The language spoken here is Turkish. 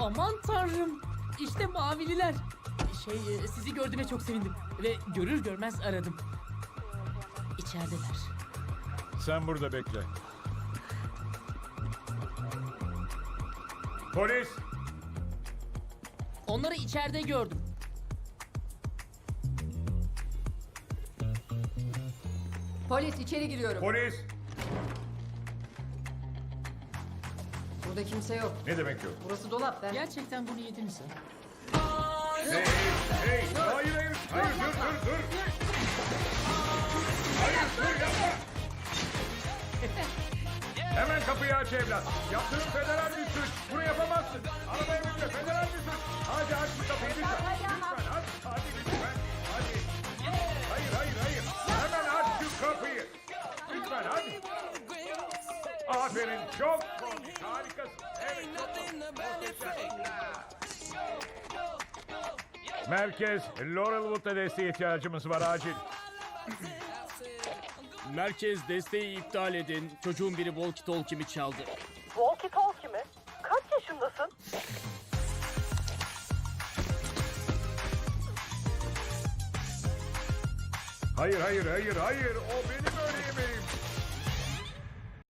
Aman tanrım. İşte mavililer. Şey e, sizi gördüğüme çok sevindim. Ve görür görmez aradım. İçerideler. Sen burada bekle. Polis! Onları içeride gördüm. Polis içeri giriyorum. Polis! Burada kimse yok. Ne demek yok? Burası dolap ben. Gerçekten bunu yediniz ha? Hey, hey! Hayır, hayır! Hayır, dur, dur, dur! Hayır, dur, yapma! Hemen kapıyı aç evlat. Yaptığın federal bir suç. Bunu yapamazsın. Arabaya binme, federal bir suç. Hadi aç şu kapıyı lütfen. Lütfen aç. Hadi lütfen. Hadi. Hayır, hayır, hayır. Hemen aç şu kapıyı. Lütfen hadi. Aferin. Çok komik. Harikasın. Evet, çok komik. Merkez, Laurelwood'da desteğe ihtiyacımız var acil. Merkez desteği iptal edin. Çocuğun biri walkie talkie'mi çaldı. Walkie talkie mi? Kaç yaşındasın? Hayır, hayır, hayır, hayır. O benim.